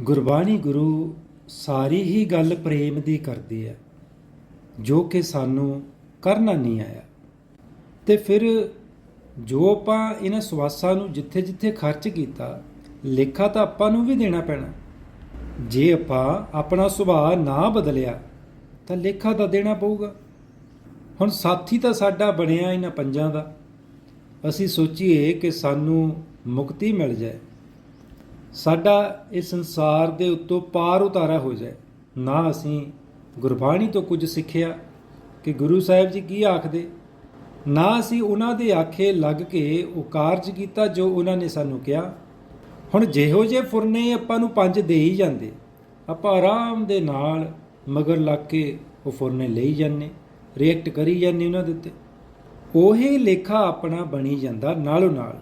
ਗੁਰਬਾਣੀ ਗੁਰੂ ਸਾਰੀ ਹੀ ਗੱਲ ਪ੍ਰੇਮ ਦੀ ਕਰਦੀ ਹੈ, ਜੋ ਕਿ ਸਾਨੂੰ ਕਰਨਾ ਨਹੀਂ ਆਇਆ। ਤੇ ਫਿਰ ਜੋ ਆਪਾਂ ਇਹਨਾਂ ਸਵਾਸਾਂ ਨੂੰ ਜਿੱਥੇ-ਜਿੱਥੇ ਖਰਚ ਕੀਤਾ, ਲੇਖਾ ਤਾਂ ਆਪਾਂ ਨੂੰ ਵੀ ਦੇਣਾ ਪੈਣਾ। ਜੇ ਆਪਾਂ ਆਪਣਾ ਸੁਭਾਅ ਨਾ ਬਦਲਿਆ, ਤਾਂ ਲੇਖਾ ਤਾਂ ਦੇਣਾ ਪਊਗਾ। ਹੁਣ ਸਾਥੀ ਤਾਂ ਸਾਡਾ ਬਣਿਆ ਇਹਨਾਂ ਪੰਜਾਂ ਦਾ। ਅਸੀਂ ਸੋਚੀਏ ਕਿ ਸਾਨੂੰ ਮੁਕਤੀ ਮਿਲ ਜਾਏ। ਸਾਡਾ ਇਹ ਸੰਸਾਰ ਦੇ ਉੱਤੋਂ ਪਾਰ ਉਤਾਰਾ ਹੋ ਜਾਏ। ਨਾ ਅਸੀਂ ਗੁਰਬਾਣੀ ਤੋਂ ਕੁਝ ਸਿੱਖਿਆ ਕਿ ਗੁਰੂ ਸਾਹਿਬ ਜੀ ਕੀ ਆਖਦੇ? ਨਾ ਅਸੀਂ ਉਹਨਾਂ ਦੇ ਆਖੇ ਲੱਗ ਕੇ ਉਹ ਕਾਰਜ ਕੀਤਾ ਜੋ ਉਹਨਾਂ ਨੇ ਸਾਨੂੰ ਕਿਹਾ। ਹੁਣ ਜਿਹੋ ਜੇ ਫੁਰਨੇ ਆਪਾਂ ਨੂੰ ਪੰਜ ਦੇ ਹੀ ਜਾਂਦੇ। ਆਪਾਂ ਆਰਾਮ ਦੇ ਨਾਲ ਮਗਰ ਲੱਗ ਕੇ ਉਹ ਫੁਰਨੇ ਲਈ ਜਾਂਦੇ ਰਿਐਕਟ ਕਰੀ ਜਾਂਦੇ ਉਹਨਾਂ ਦੇ ਉੱਤੇ। ਉਹੀ ਲੇਖਾ ਆਪਣਾ ਬਣੀ ਜਾਂਦਾ ਨਾਲੋਂ ਨਾਲ।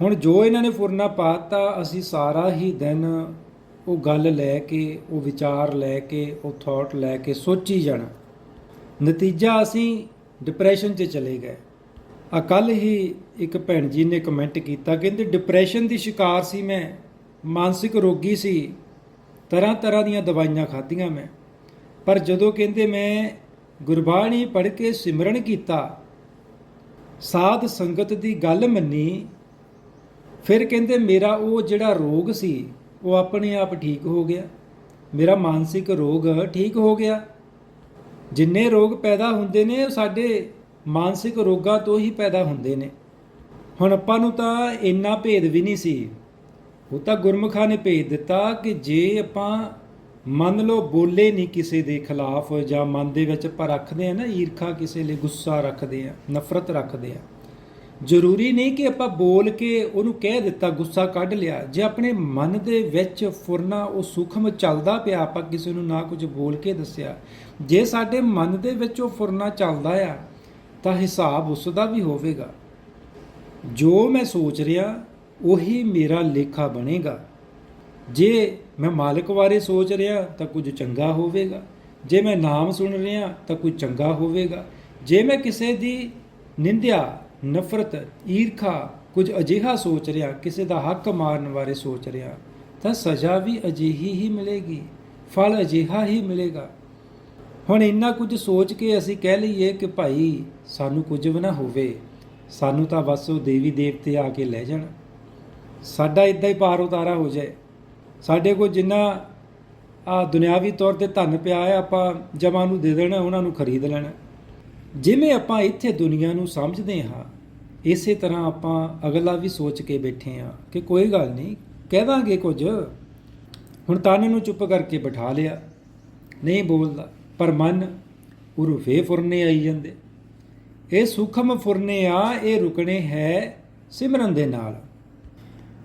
ਹੁਣ ਜੋ ਇਹਨਾਂ ਨੇ ਫੁਰਨਾ ਪਾਤਾ, ਅਸੀਂ ਸਾਰਾ ਹੀ ਦਿਨ ਉਹ ਗੱਲ ਲੈ ਕੇ, ਉਹ ਵਿਚਾਰ ਲੈ ਕੇ, ਉਹ ਥਾਟ ਲੈ ਕੇ ਸੋਚੀ ਜਾਣਾ। ਨਤੀਜਾ ਅਸੀਂ ਡਿਪਰੈਸ਼ਨ 'ਚ ਚਲੇ ਗਏ। ਆ ਕੱਲ ਹੀ ਇੱਕ ਭੈਣ ਜੀ ਨੇ ਕਮੈਂਟ ਕੀਤਾ, ਕਹਿੰਦੇ ਡਿਪਰੈਸ਼ਨ ਦੀ ਸ਼ਿਕਾਰ ਸੀ ਮੈਂ, ਮਾਨਸਿਕ ਰੋਗੀ ਸੀ, ਤਰ੍ਹਾਂ ਤਰ੍ਹਾਂ ਦੀਆਂ ਦਵਾਈਆਂ ਖਾਧੀਆਂ ਮੈਂ। ਪਰ ਜਦੋਂ ਕਹਿੰਦੇ ਮੈਂ ਗੁਰਬਾਣੀ ਪੜ੍ਹ ਕੇ ਸਿਮਰਨ ਕੀਤਾ, ਸਾਧ ਸੰਗਤ ਦੀ ਗੱਲ ਮੰਨੀ ਫਿਰ ਕਹਿੰਦੇ ਮੇਰਾ ਉਹ ਜਿਹੜਾ ਰੋਗ ਸੀ, ਉਹ ਆਪਣੇ ਆਪ ਠੀਕ ਹੋ ਗਿਆ। ਮੇਰਾ ਮਾਨਸਿਕ ਰੋਗ ਠੀਕ ਹੋ ਗਿਆ। ਜਿੰਨੇ ਰੋਗ ਪੈਦਾ ਹੁੰਦੇ ਨੇ, ਉਹ ਸਾਡੇ ਮਾਨਸਿਕ ਰੋਗਾਂ ਤੋਂ ਹੀ ਪੈਦਾ ਹੁੰਦੇ ਨੇ। ਹੁਣ ਆਪਾਂ ਨੂੰ ਤਾਂ ਇੰਨਾ ਭੇਦ ਵੀ ਨਹੀਂ ਸੀ। ਉਹ ਤਾਂ ਗੁਰਮੁਖਾਂ ਨੇ ਭੇਜ ਦਿੱਤਾ ਕਿ ਜੇ ਆਪਾਂ ਮੰਨ ਲਓ ਬੋਲੇ ਨਹੀਂ ਕਿਸੇ ਦੇ ਖਿਲਾਫ ਜਾਂ ਮਨ ਦੇ ਵਿੱਚ ਆਪਾਂ ਰੱਖਦੇ ਆ ਨਾ, ਈਰਖਾ ਕਿਸੇ ਲਈ, ਗੁੱਸਾ ਰੱਖਦੇ ਆ, ਨਫ਼ਰਤ ਰੱਖਦੇ ਆ ਜ਼ਰੂਰੀ ਨਹੀਂ ਕਿ ਆਪਾਂ ਬੋਲ ਕੇ ਉਹਨੂੰ ਕਹਿ ਦਿੱਤਾ, ਗੁੱਸਾ ਕੱਢ ਲਿਆ। ਜੇ ਆਪਣੇ ਮਨ ਦੇ ਵਿੱਚ ਫੁਰਨਾ ਉਹ ਸੂਖਮ ਚੱਲਦਾ ਪਿਆ, ਆਪਾਂ ਕਿਸੇ ਨੂੰ ਨਾ ਕੁਝ ਬੋਲ ਕੇ ਦੱਸਿਆ। ਜੇ ਸਾਡੇ ਮਨ ਦੇ ਵਿੱਚ ਉਹ ਫੁਰਨਾ ਚੱਲਦਾ ਆ, ਤਾਂ ਹਿਸਾਬ ਉਸ ਦਾ ਵੀ ਹੋਵੇਗਾ। ਜੋ ਮੈਂ ਸੋਚ ਰਿਹਾ, ਉਹੀ ਮੇਰਾ ਲੇਖਾ ਬਣੇਗਾ। ਜੇ ਮੈਂ ਮਾਲਕ ਬਾਰੇ ਸੋਚ ਰਿਹਾ, ਤਾਂ ਕੁਝ ਚੰਗਾ ਹੋਵੇਗਾ। ਜੇ ਮੈਂ ਨਾਮ ਸੁਣ ਰਿਹਾ, ਤਾਂ ਕੁਝ ਚੰਗਾ ਹੋਵੇਗਾ। ਜੇ ਮੈਂ ਕਿਸੇ ਦੀ ਨਿੰਦਿਆ ਨਫ਼ਰਤ, ਈਰਖਾ ਕੁਝ ਅਜਿਹਾ ਸੋਚ ਰਿਹਾ, ਕਿਸੇ ਦਾ ਹੱਕ ਮਾਰਨ ਬਾਰੇ ਸੋਚ ਰਿਹਾ, ਤਾਂ ਸਜ਼ਾ ਵੀ ਅਜਿਹੀ ਹੀ ਮਿਲੇਗੀ, ਫਲ ਅਜਿਹਾ ਹੀ ਮਿਲੇਗਾ। ਹੁਣ ਇੰਨਾ ਕੁਝ ਸੋਚ ਕੇ ਅਸੀਂ ਕਹਿ ਲਈਏ ਕਿ ਭਾਈ, ਸਾਨੂੰ ਕੁਝ ਵੀ ਨਾ ਹੋਵੇ, ਸਾਨੂੰ ਤਾਂ ਬਸ ਉਹ ਦੇਵੀ ਦੇਵਤੇ ਆ ਕੇ ਲੈ ਜਾਣ। ਸਾਡਾ ਇਦਾਂ ਹੀ ਪਾਰ ਉਤਾਰਾ ਹੋ ਜਾਏ। ਸਾਡੇ ਕੋਲ ਜਿੰਨਾ ਆ ਦੁਨਿਆਵੀ ਤੌਰ ਤੇ ਧਨ ਪਿਆ ਹੈ ਆਪਾਂ ਜਮਾਂ ਨੂੰ ਦੇ ਦੇਣਾ, ਉਹਨਾਂ ਨੂੰ ਖਰੀਦ ਲੈਣਾ। ਜਿਵੇਂ ਆਪਾਂ ਇੱਥੇ ਦੁਨੀਆ ਨੂੰ ਸਮਝਦੇ ਹਾਂ, ਇਸੇ ਤਰ੍ਹਾਂ ਆਪਾਂ ਅਗਲਾ ਵੀ ਸੋਚ ਕੇ ਬੈਠੇ ਹਾਂ ਕਿ ਕੋਈ ਗੱਲ ਨਹੀਂ, ਕਹਿ ਦਾਂਗੇ ਕੁਝ। ਹੁਣ ਤਨ ਨੂੰ ਚੁੱਪ ਕਰਕੇ ਬਿਠਾ ਲਿਆ। ਨਹੀਂ ਬੋਲਦਾ, ਪਰ ਮਨ ਉਰੂ ਫੇ ਫੁਰਨੇ ਆਈ ਜਾਂਦੇ। ਇਹ ਸੂਖਮ ਫੁਰਨੇ ਆ, ਇਹ ਰੁਕਣੇ ਹੈ ਸਿਮਰਨ ਦੇ ਨਾਲ।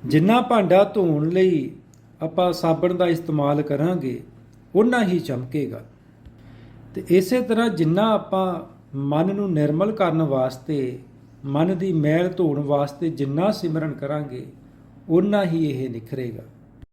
ਜਿੰਨਾ ਭਾਂਡਾ ਧੋਣ ਲਈ ਆਪਾਂ ਸਾਬਣ ਦਾ ਇਸਤੇਮਾਲ ਕਰਾਂਗੇ ਉਨਾ ਹੀ ਚਮਕੇਗਾ। ਤੇ ਇਸੇ ਤਰ੍ਹਾਂ ਜਿੰਨਾ ਆਪਾਂ ਮਨ ਨੂੰ ਨਿਰਮਲ ਕਰਨ ਵਾਸਤੇ, ਮਨ ਦੀ ਮੈਲ ਧੋਣ ਵਾਸਤੇ ਜਿੰਨਾ ਸਿਮਰਨ ਕਰਾਂਗੇ ਉਨਾ ਹੀ ਇਹ ਨਿਖਰੇਗਾ।